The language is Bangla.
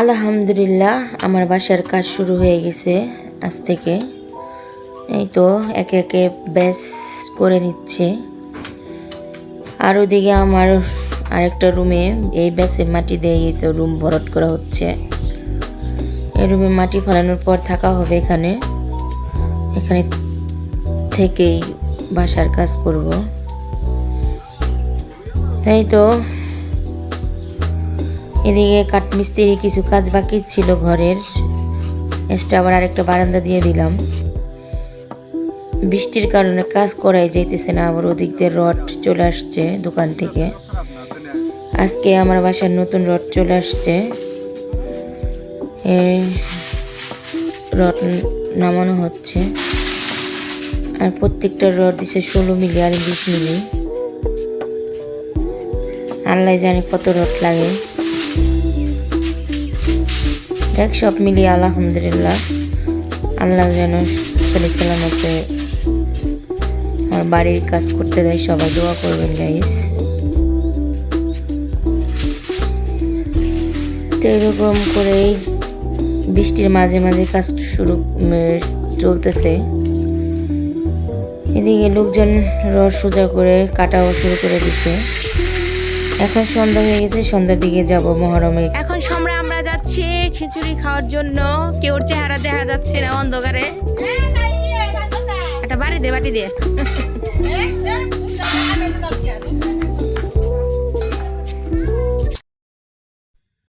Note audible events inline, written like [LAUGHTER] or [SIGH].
আলহামদুলিল্লাহ, আমার বাসার কাজ শুরু হয়ে গেছে আজ থেকে। এই তো একে একে ব্যাস করে নিচ্ছে। আর ওদিকে আমার আরেকটা রুমে এই ব্যাসে মাটি দিয়ে এই তো রুম ভরট করা হচ্ছে। এই রুমে মাটি ফেলানোর পর থাকা হবে এখানে। এখানে থেকেই বাসার কাজ করব। তাই তো এদিকে কাঠমিস্ত্রি কিছু কাজ বাকি ছিল ঘরের। এক্সট্রা আবার আরেকটা বারান্দা দিয়ে দিলাম। বৃষ্টির কারণে কাজ করাই যাইতেছে না, আবার ওদিক দিয়ে রড চলে আসছে দোকান থেকে। আজকে আমার বাসার নতুন রড চলে আসছে। রড নামানো হচ্ছে। আর প্রত্যেকটা রড দিছে ষোলো মিলি আর বিশ মিলি। আল্লাহ জানে কত রড লাগে। দেখ সব মিলিয়ে আলহামদুলিল্লাহ। আল্লাহ যেন ছেলে চালানোতে আমার বাড়ির কাজ করতে দেয়, সবাই দোয়া করবেন গাইস তো এরকম করেই বৃষ্টির মাঝে মাঝে কাজ শুরু চলতেছে। এদিকে লোকজন রস সোজা করে কাটাও শুরু করে দিচ্ছে। এখন সন্ধ্যা হয়ে গেছে, সন্ধ্যার দিকে যাব মহরমে। এখন খিচুড়ি খাওয়ার জন্য কেউর চেহারা দেখা যাচ্ছে না অন্ধকারে। একটা বাড়ি দে বাটি দে। [LAUGHS] [LAUGHS]